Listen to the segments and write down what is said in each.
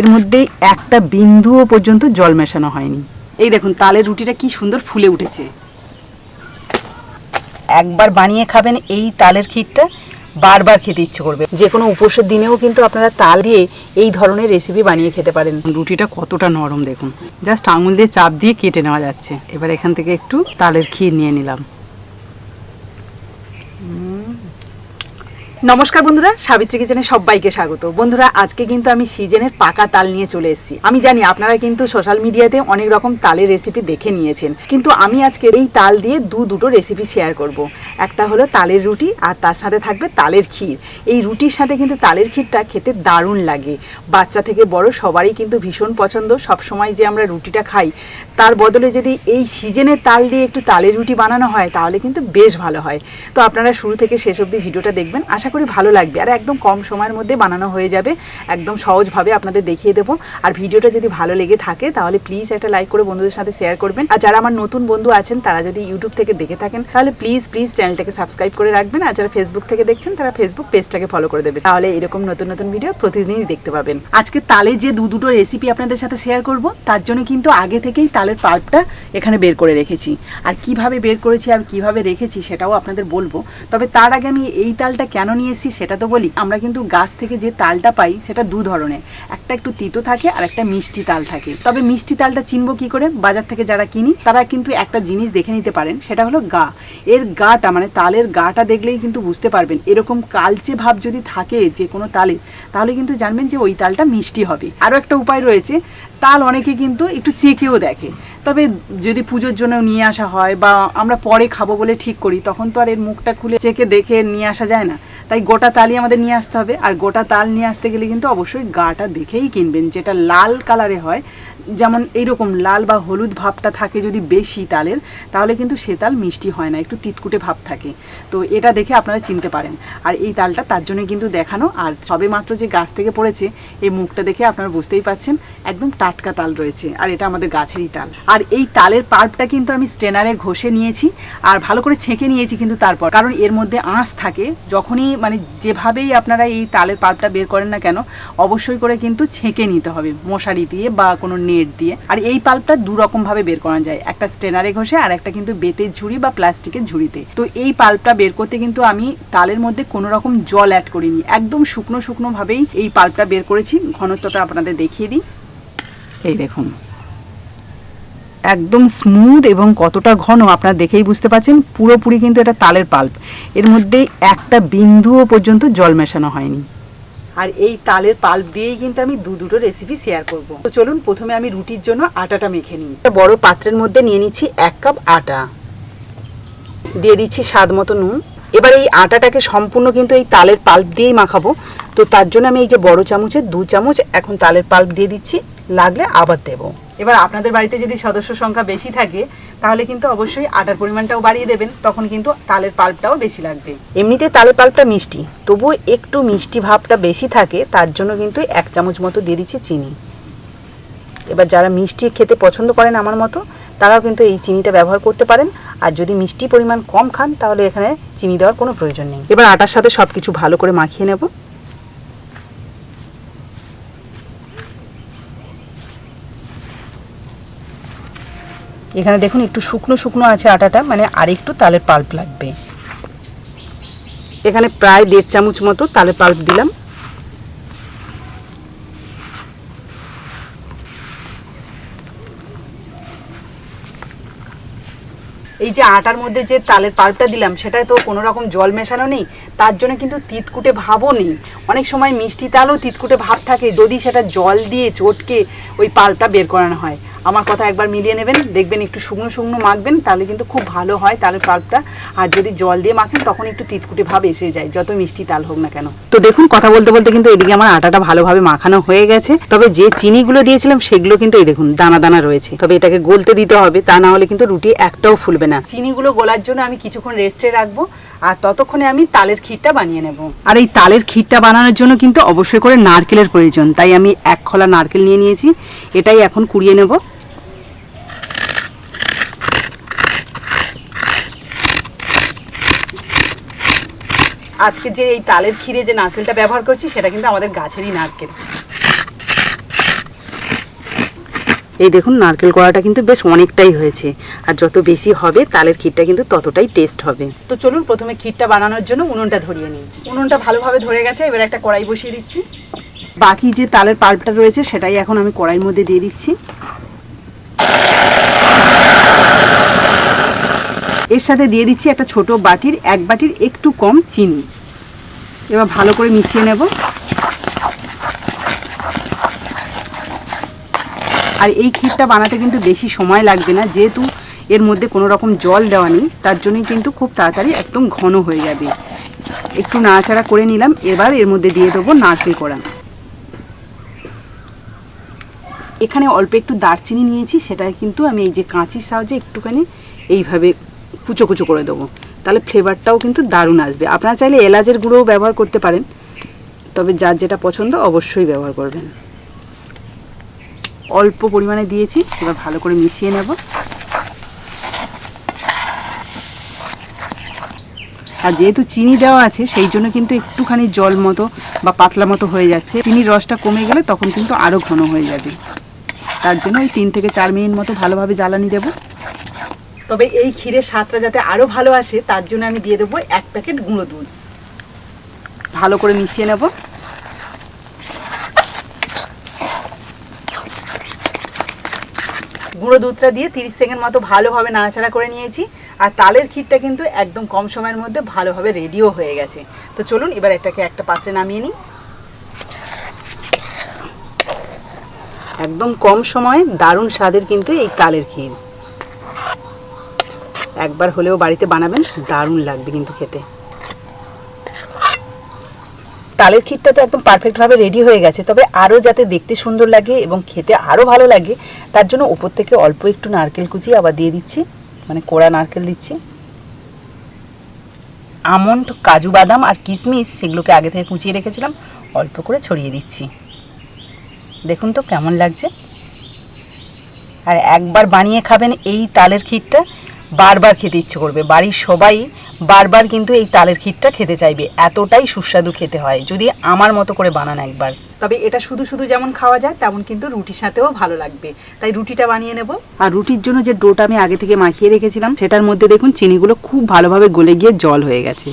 এর মধ্যে একটা বিন্দুও পর্যন্ত জল মেশানো হয়নি। এই দেখুন তালের রুটিটা কি সুন্দর ফুলে উঠেছে। একবার বানিয়ে খাবেন এই তালের ক্ষীরটা বারবার খেতে ইচ্ছে করবে। যে কোনো উপোসের দিনেও কিন্তু আপনারা তাল দিয়ে এই ধরনের রেসিপি বানিয়ে খেতে পারেন। রুটিটা কতটা নরম দেখুন। জাস্ট আঙুল দিয়ে চাপ দিয়ে কেটে নেওয়া যাচ্ছে। এবার এখান থেকে একটু তালের ক্ষীর নিয়ে নিলাম। নমস্কার বন্ধুরা, সাবিত্রী কিচেনে সবাইকে স্বাগত। বন্ধুরা, আজকে কিন্তু আমি সিজনের পাকা তাল নিয়ে চলে এসেছি। আমি জানি আপনারা কিন্তু সোশ্যাল মিডিয়াতে অনেক রকম তালের রেসিপি দেখে নিয়েছেন। কিন্তু আমি আজকে এই তাল দিয়ে দু দুটো রেসিপি শেয়ার করব। একটা হলো তালের রুটি, আর তার সাথে থাকবে তালের ক্ষীর। এই রুটির সাথে কিন্তু তালের ক্ষীরটা খেতে দারুণ লাগে। বাচ্চা থেকে বড় সবারই কিন্তু ভীষণ পছন্দ। সব সময় যে আমরা রুটিটা খাই, তার বদলে যদি এই সিজনের তাল দিয়ে একটু তালের রুটি বানানো হয়, তাহলে কিন্তু বেশ ভালো হয়। তো আপনারা শুরু থেকে শেষ অবধি ভিডিওটা দেখবেন। আশা করি ভালো লাগবে। আর একদম কম সময়ের মধ্যে বানানো হয়ে যাবে। একদম সহজভাবে আপনাদের দেখিয়ে দেবো। আর ভিডিওটা যদি ভালো লেগে থাকে, তাহলে প্লিজ একটা লাইক করে বন্ধুদের সাথে শেয়ার করবেন। আর যারা আমার নতুন বন্ধু আছেন, তারা যদি ইউটিউব থেকে দেখে থাকেন, তাহলে প্লিজ প্লিজ চ্যানেলটাকে সাবস্ক্রাইব করে রাখবেন। আর যারা ফেসবুক থেকে দেখছেন, তারা ফেসবুক পেজটাকে ফলো করে দেবেন। তাহলে এরকম নতুন নতুন ভিডিও প্রতিদিনই দেখতে পাবেন। আজকে তালে যে দু দুটো রেসিপি আপনাদের সাথে শেয়ার করব, তার জন্য কিন্তু আগে থেকেই তালের পাল্পটা এখানে বের করে রেখেছি। আর কীভাবে বের করেছি আর কীভাবে রেখেছি, সেটাও আপনাদের বলব। তবে তার আগে আমি এই তালটা কেন নিয়ে এসেছি সেটা তো বলি। আমরা কিন্তু গাছ থেকে যে তালটা পাই, সেটা দু ধরনের। একটা একটু তিতো থাকে আর একটা মিষ্টি তাল থাকে। তবে মিষ্টি তালটা চিনবো কি করে? বাজার থেকে যারা কিনি, তারা কিন্তু একটা জিনিস দেখে নিতে পারেন, সেটা হলো গা। এর গাটা মানে তালের গাটা দেখলেই কিন্তু বুঝতে পারবেন। এরকম কালচে ভাব যদি থাকে যে কোনো তালে, তাহলে কিন্তু জানবেন যে ওই তালটা মিষ্টি হবে। আরও একটা উপায় রয়েছে, তাল অনেকে কিন্তু একটু চেকেও দেখে। তবে যদি পুজোর জন্য নিয়ে আসা হয় বা আমরা পরে খাব বলে ঠিক করি, তখন তো আর এর মুখটা খুলে চেকে দেখে নিয়ে আসা যায় না। তাই গোটা তালই আমাদের নিয়ে আসতে হবে। আর গোটা তাল নিয়ে আসতে গেলে কিন্তু অবশ্যই গাটা দেখেই কিনবেন। যেটা লাল কালারে হয় যেমন এইরকম লাল বা হলুদ ভাবটা থাকে যদি বেশি তালের, তাহলে কিন্তু সে তাল মিষ্টি হয় না, একটু তিতকুটে ভাব থাকে। তো এটা দেখে আপনারা চিনতে পারেন। আর এই তালটা তার জন্য কিন্তু দেখানো, আর সবে মাত্র যে গাছ থেকে পড়েছে, এই মুখটা দেখে আপনারা বুঝতেই পাচ্ছেন একদম টাটকা তাল রয়েছে, আর এটা আমাদের গাছেরই তাল। আর এই তালের পার্পটা কিন্তু আমি স্ট্রেনারে ঘষে নিয়েছি, আর ভালো করে ছেঁকে নিয়েছি কিন্তু তারপর, কারণ এর মধ্যে আঁশ থাকে, যখনই মানে যেভাবেই আপনারা এই তালের পার্পটা বের করেন না কেন, অবশ্যই করে কিন্তু ছেঁকে নিতে হবে, মশারি দিয়ে বা কোনো নেট দিয়ে। আর এই পাল্পটা দু রকম ভাবে বের করা যায়। একটা স্টেনারে ঘষে আর একটা কিন্তু বেতের ঝুড়ি বা প্লাস্টিকের ঝুড়িতে। তো এই পাল্পটা বের করতে কিন্তু আমি তালের মধ্যে কোনো রকম জল অ্যাড করিনি। একদম শুকনো শুকনো ভাবেই এই পাল্পটা বের করেছি। ঘনত্বটা আপনাদের দেখিয়ে দিই। এই দেখুন। একদম স্মুথ এবং কতটা ঘন আপনারা দেখেই বুঝতে পারছেন পুরোপুরি কিন্তু এটা তালের পাল্প। এর মধ্যে একটা বিন্দুও পর্যন্ত জল মেশানো হয়নি। আর এই তালের পাল্প দিয়েই কিন্তু আমি দু দুটো রেসিপি শেয়ার করব। তো চলুন প্রথমে আমি রুটির জন্য আটাটা মেখে নিই। বড় পাত্রের মধ্যে নিয়ে নিচ্ছি এক কাপ আটা। দিয়ে দিচ্ছি স্বাদ মতো নুন। এবার এই আটাটাকে সম্পূর্ণ কিন্তু এই তালের পাল্প দিয়েই মাখাবো। তো তার জন্য আমি এই যে বড় চামচে দু চামচ এখন তালের পাল্প দিয়ে দিচ্ছি। লাগলে আবার দেবো। এবার আপনাদের বাড়িতে যদি সদস্য সংখ্যা বেশি থাকে, তাহলে কিন্তু অবশ্যই আটার পরিমাণটাও বাড়িয়ে দেবেন, তখন কিন্তু তালের পাল্পটাও বেশি লাগবে। এমনিতে তালের পাল্পটা মিষ্টি, তবুও একটু মিষ্টি ভাবটা বেশি থাকে, তার জন্য কিন্তু এক চামচ মতো দিয়ে দিচ্ছি চিনি। এবার যারা মিষ্টি খেতে পছন্দ করেন আমার মতো, তারাও কিন্তু এই চিনিটা ব্যবহার করতে পারেন। আর যদি মিষ্টি পরিমাণ কম খান, তাহলে এখানে চিনি দেওয়ার কোনো প্রয়োজন নেই। এবার আটার সাথে সব কিছু ভালো করে মাখিয়ে নেব। এখানে দেখুন একটু শুকনো শুকনো আছে আটাটা মানে আরেকটু তালের পাল্প লাগবে। এখানে প্রায় দেড় চামচ মতো তালের পাল্প দিলাম। এই যে আটার মধ্যে যে তালের পাল্পটা দিলাম সেটায় তো কোনো রকম জল মেশানো নেই তার জন্য কিন্তু তিতকুটে ভাবও নেই। অনেক সময় মিষ্টি তালও তিতকুটে ভাব থাকে যদি সেটা জল দিয়ে চটকে ওই পাল্পটা বের করানো হয়। আমার কথা একবার মিলিয়ে নেবেন দেখবেন একটু শুকনো শুকনো মাখবেন তাহলে কিন্তু খুব ভালো হয় তালের পাল্পটা। আর যদি জল দিয়ে মাখেন তখন একটু তিতকুটে ভাব এসে যায় যত মিষ্টি তাল হোক না কেন। তো দেখুন কথা বলতে বলতে কিন্তু এদিকে আমার আটাটা ভালোভাবে মাখানো হয়ে গেছে। তবে যে চিনিগুলো দিয়েছিলাম সেগুলো কিন্তু এই দেখুন দানা দানা রয়েছে। তবে এটাকে গলতে দিতে হবে তা না হলে কিন্তু রুটি একটাও ফুলবে না। চিনিগুলো গোলার জন্য আমি কিছুক্ষণ রেস্টে রাখব আর ততক্ষণে আমি তালের ক্ষীরটা বানিয়ে নেব। আর এই তালের ক্ষীরটা বানানোর জন্য কিন্তু অবশ্যই করে নারকেলের প্রয়োজন তাই আমি এক খোলা নারকেল নিয়ে নিয়েছি এটাই এখন কুড়িয়ে নেব। আজকে যে এই তালের ক্ষীরে যে নারকেলটা ব্যবহার করছি সেটা কিন্তু আমাদের গাছেরই নারকেল। এই দেখুন নারকেল কড়াটা কিন্তু বেশ অনেকটাই হয়েছে। আর যত বেশি হবে তালের ক্ষীরটা কিন্তু ততটাই টেস্ট হবে। তো চলুন প্রথমে ক্ষীরটা বানানোর জন্য উনুনটা ধরিয়ে নিই। উনুনটা ভালোভাবে ধরে গেছে এবার একটা কড়াই বসিয়ে দিচ্ছি। বাকি যে তালের পাল্পটা রয়েছে সেটাই এখন আমি কড়াইয়ের মধ্যে দিয়ে দিচ্ছি। এর সাথে দিয়ে দিচ্ছি একটা ছোট বাটির, এক বাটির একটু কম চিনি। এবার ভালো করে মিশিয়ে নেব। আর এই ক্ষীরটা বানাতে কিন্তু বেশি সময় লাগবে না, যেহেতু এর মধ্যে কোনো রকম জল দেওয়া নেই, তার জন্যই কিন্তু খুব তাড়াতাড়ি একদম ঘন হয়ে যাবে। একটু নাড়াচাড়া করে নিলাম, এবার এর মধ্যে দিয়ে দেবো নারকেল কোড়া। এখানে অল্প একটু দারচিনি নিয়েছি সেটা কিন্তু আমি এই যে কাঁচির সাহায্যে একটুখানি এইভাবে কুচো কুচো করে দেবো। তাহলে ফ্লেভারটাও কিন্তু দারুণ আসবে। আপনারা চাইলে এলাচের গুঁড়োও ব্যবহার করতে পারেন। তবে যার যেটা পছন্দ অবশ্যই ব্যবহার করবেন। অল্প পরিমাণে দিয়েছি, এবার ভালো করে মিশিয়ে নেব। আর যেহেতু চিনি দেওয়া আছে, সেই জন্য কিন্তু একটুখানি জল মতো বা পাতলা মতো হয়ে যাচ্ছে। চিনির রসটা কমে গেলে তখন কিন্তু আরও ঘন হয়ে যাবে। তার জন্য ওই তিন থেকে চার মিনিট মতো ভালোভাবে জ্বালানি দেব। তবে এই ক্ষীরের স্বাদটা যাতে আরও ভালো আসে তার জন্য আমি দিয়ে দেবো এক প্যাকেট গুঁড়ো দুধ। ভালো করে মিশিয়ে নেব। গুঁড়ো দুধটা দিয়ে তিরিশ সেকেন্ড মতো ভালোভাবে নাড়াচাড়া করে নিয়েছি আর তালের ক্ষীরটা কিন্তু একদম কম সময়ের মধ্যে ভালোভাবে রেডিও হয়ে গেছে। তো চলুন এবার এটাকে একটা পাত্রে নামিয়ে নিই। একদম কম সময়ে দারুণ স্বাদের কিন্তু এই তালের ক্ষীর। একবার হলেও বাড়িতে বানাবেন, দারুণ লাগবে কিন্তু খেতে। তালের ক্ষীরটা তো একদম পারফেক্টভাবে রেডি হয়ে গেছে, তবে আরও যাতে দেখতে সুন্দর লাগে এবং খেতে আরও ভালো লাগে, তার জন্য ওপর থেকে অল্প একটু নারকেল কুচি আবার দিয়ে দিচ্ছি মানে কোড়া নারকেল দিচ্ছি। আমন্ড, কাজু বাদাম আর কিশমিশ সেগুলোকে আগে থেকে কুচিয়ে রেখেছিলাম, অল্প করে ছড়িয়ে দিচ্ছি। দেখুন তো কেমন লাগছে। আর একবার বানিয়ে খাবেন এই তালের ক্ষীরটা বারবার খেতে ইচ্ছে করবে। বাড়ির সবাই বারবার কিন্তু এই তালের ক্ষীরটা খেতে চাইবে। এতটাই সুস্বাদু খেতে হয় যদি আমার মতো করে বানান একবার। তবে এটা শুধু শুধু যেমন খাওয়া যায় তেমন কিন্তু রুটির সাথেও ভালো লাগবে। তাই রুটিটা বানিয়ে নেব। আর রুটির জন্য যে ডোটা আমি আগে থেকে মাখিয়ে রেখেছিলাম সেটার মধ্যে দেখুন চিনিগুলো খুব ভালোভাবে গলে গিয়ে জল হয়ে গেছে।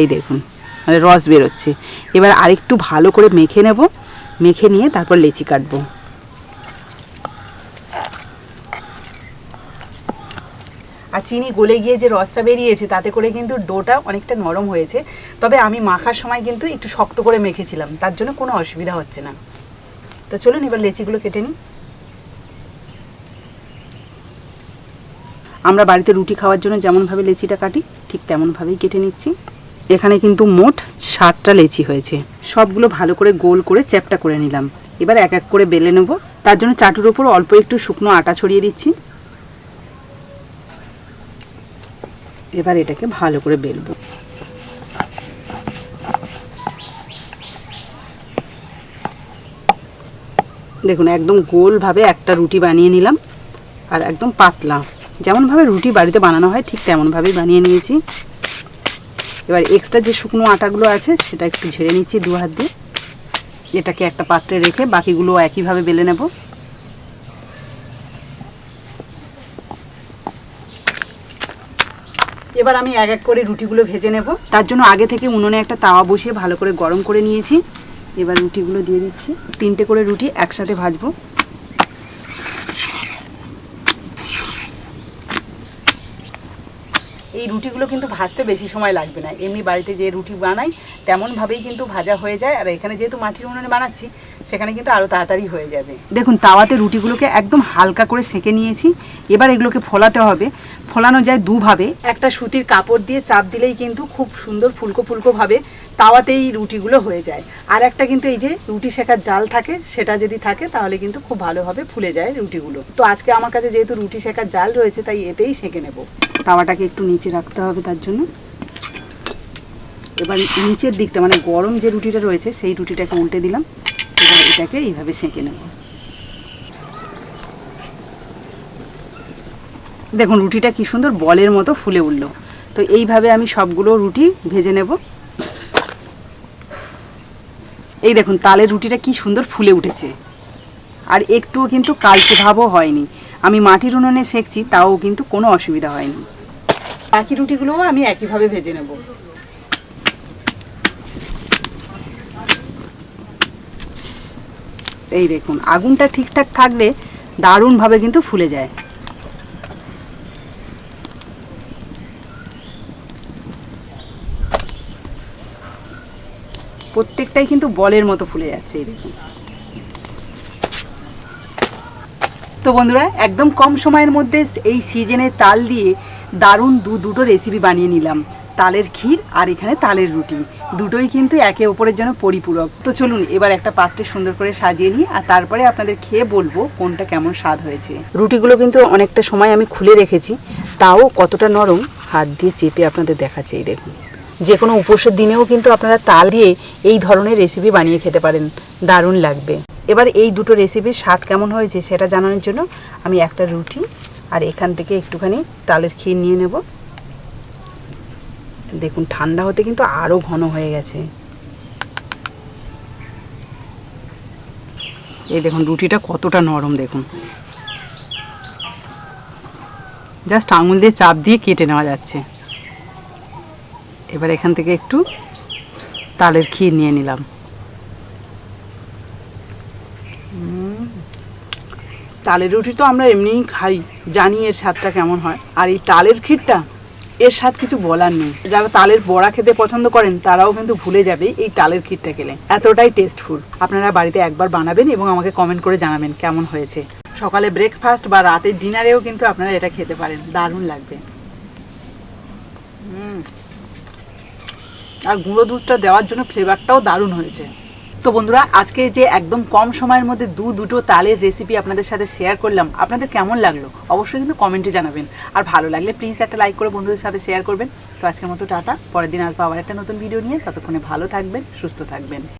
এই দেখুন মানে রস বেরোচ্ছে। এবার আরেকটু ভালো করে মেখে নেব। মেখে নিয়ে তারপর লেচি কাটবো। আর চিনি গলে গিয়ে যে রসটা বেরিয়েছে, তাতে করে কিন্তু ডোটা অনেকটা নরম হয়েছে। তবে আমি মাখার সময় কিন্তু একটু শক্ত করে মেখেছিলাম, তার জন্য কোনো অসুবিধা হচ্ছে না। তো চলুন এবার লেচিগুলো কেটে নিই। আমরা বাড়িতে রুটি খাওয়ার জন্য যেমনভাবে লেচিটা কাটি, ঠিক তেমনভাবেই কেটে নিচ্ছি। এখানে কিন্তু মোট সাতটা লেচি হয়েছে। সবগুলো ভালো করে গোল করে চ্যাপটা করে নিলাম। এবার এক এক করে বেলে নেব। তার জন্য চাটুর ওপর অল্প একটু শুকনো আটা ছড়িয়ে দিচ্ছি। এবার এটাকে ভালো করে বেলবো। দেখুন, একদম গোলভাবে একটা রুটি বানিয়ে নিলাম, আর একদম পাতলা। যেমনভাবে রুটি বাড়িতে বানানো হয়, ঠিক তেমনভাবেই বানিয়ে নিয়েছি। এবার এক্সট্রা যে শুকনো আটাগুলো আছে, সেটা একটু ঝেড়ে নিচ্ছি দু হাত দিয়ে। এটাকে একটা পাত্রে রেখে বাকিগুলো একইভাবে বেলে নেব। এবার আমি এক এক করে রুটিগুলো ভেজে নেব। তার জন্য আগে থেকে উনুনে একটা তাওয়া বসিয়ে ভালো করে গরম করে নিয়েছি। এবার রুটিগুলো দিয়ে দিচ্ছি। তিনটে করে রুটি একসাথে ভাজবো। এই রুটিগুলো কিন্তু ভাজতে বেশি সময় লাগবে না। এমনি বাড়িতে যে রুটি বানাই, তেমনভাবেই কিন্তু ভাজা হয়ে যায়। আর এখানে যেহেতু মাটির উনুনে বানাচ্ছি, সেখানে কিন্তু আরও তাড়াতাড়ি হয়ে যাবে। দেখুন, তাওয়াতে রুটিগুলোকে একদম হালকা করে সেঁকে নিয়েছি। এবার এগুলোকে ফোলাতে হবে। ফোলানো যায় দুভাবে। একটা সুতির কাপড় দিয়ে চাপ দিলেই কিন্তু খুব সুন্দর ফুলকো ফুলকো ভাবে তাওয়াতেই রুটিগুলো হয়ে যায়। আর একটা কিন্তু এই যে রুটি শেখার জাল থাকে, সেটা যদি থাকে তাহলে কিন্তু খুব ভালোভাবে ফুলে যায় রুটিগুলো। তো আজকে আমার কাছে যেহেতু রুটি শেখার জাল রয়েছে, তাই এতেই সেঁকে নেব। তাওয়াটাকে একটু নিচে রাখতে হবে তার জন্য। এবার নিচের দিকটা মানে গরম যে রুটিটা রয়েছে, সেই রুটিটাকে উল্টে দিলাম। এটাকে এইভাবে সেঁকে নেব। দেখুন, রুটিটা কি সুন্দর বলের মতো ফুলে উঠল। তো এইভাবে আমি সবগুলো রুটি ভেজে নেব। এই দেখুন, তালের রুটিটা কি সুন্দর ফুলে উঠেছে। আর একটুও কিন্তু কালচে ভাবও হয়নি। আমি মাটির উনুনে সেঁকছি, তাও কিন্তু কোনো অসুবিধা হয়নি। বাকি রুটিগুলোও আমি একইভাবে ভেজে নেব। এই দেখুন, আগুনটা ঠিকঠাক থাকলে দারুণভাবে কিন্তু ফুলে যায়। প্রত্যেকটাই কিন্তু বলের মতো ফুলে যাচ্ছে এই দেখুন। তো বন্ধুরা, একদম কম সময়ের মধ্যে এই সিজনে তাল দিয়ে দারুণ দু দুটো রেসিপি বানিয়ে নিলাম। তালের ক্ষীর আর এখানে তালের রুটি। দুটোই কিন্তু একে অপরের জন্য পরিপূরক। তো চলুন, এবার একটা পাত্রে সুন্দর করে সাজিয়ে নিই আর তারপরে আপনাদের খেয়ে বলব কোনটা কেমন স্বাদ হয়েছে। রুটিগুলো কিন্তু অনেকটা সময় আমি খুলে রেখেছি। তাও কতটা নরম, হাত দিয়ে চেপে আপনাদের দেখাচ্ছে, এই দেখুন। যে কোনো উপোসের দিনেও কিন্তু আপনারা তাল দিয়ে এই ধরনের রেসিপি বানিয়ে খেতে পারেন। দারুণ লাগবে। এবার এই দুটো রেসিপির স্বাদ কেমন হয়েছে সেটা জানানোর জন্য আমি একটা রুটি আর এখান থেকে একটুখানি তালের ক্ষীর নিয়ে নেব। দেখুন, ঠান্ডা হতে কিন্তু আরও ঘন হয়ে গেছে। এই দেখুন, রুটিটা কতটা নরম, দেখুন। জাস্ট আঙুল দিয়ে চাপ দিয়ে কেটে নেওয়া যাচ্ছে। এবার এখান থেকে একটু তালের ক্ষীর নিয়ে নিলাম। তালের রুটি তো আমরা এমনিই খাই, জানি এর স্বাদটা কেমন হয়। আর এই তালের ক্ষীরটা, এর স্বাদ কিছু বলার নেই। যারা তালের বড়া খেতে পছন্দ করেন, তারাও কিন্তু ভুলে যাবে এই তালের ক্ষীরটা খেলে। এতটাই টেস্টফুল আপনারা বাড়িতে একবার বানাবেন এবং আমাকে কমেন্ট করে জানাবেন কেমন হয়েছে। সকালে ব্রেকফাস্ট বা রাতের ডিনারেও কিন্তু আপনারা এটা খেতে পারেন। দারুণ লাগবে। হুম আর গুঁড়ো দুধটা দেওয়ার জন্য ফ্লেভারটাও দারুণ হয়েছে। তো বন্ধুরা, আজকে যে একদম কম সময়ের মধ্যে দু দুটো তালের রেসিপি আপনাদের সাথে শেয়ার করলাম, আপনাদের কেমন লাগল অবশ্যই কিন্তু কমেন্টে জানাবেন। আর ভালো লাগলে প্লিজ একটা লাইক করে বন্ধুদের সাথে শেয়ার করবেন। তো আজকের মতো টাটা, পরের দিন আসব আবার একটা নতুন ভিডিও নিয়ে। ততক্ষণে ভালো থাকবেন, সুস্থ থাকবেন।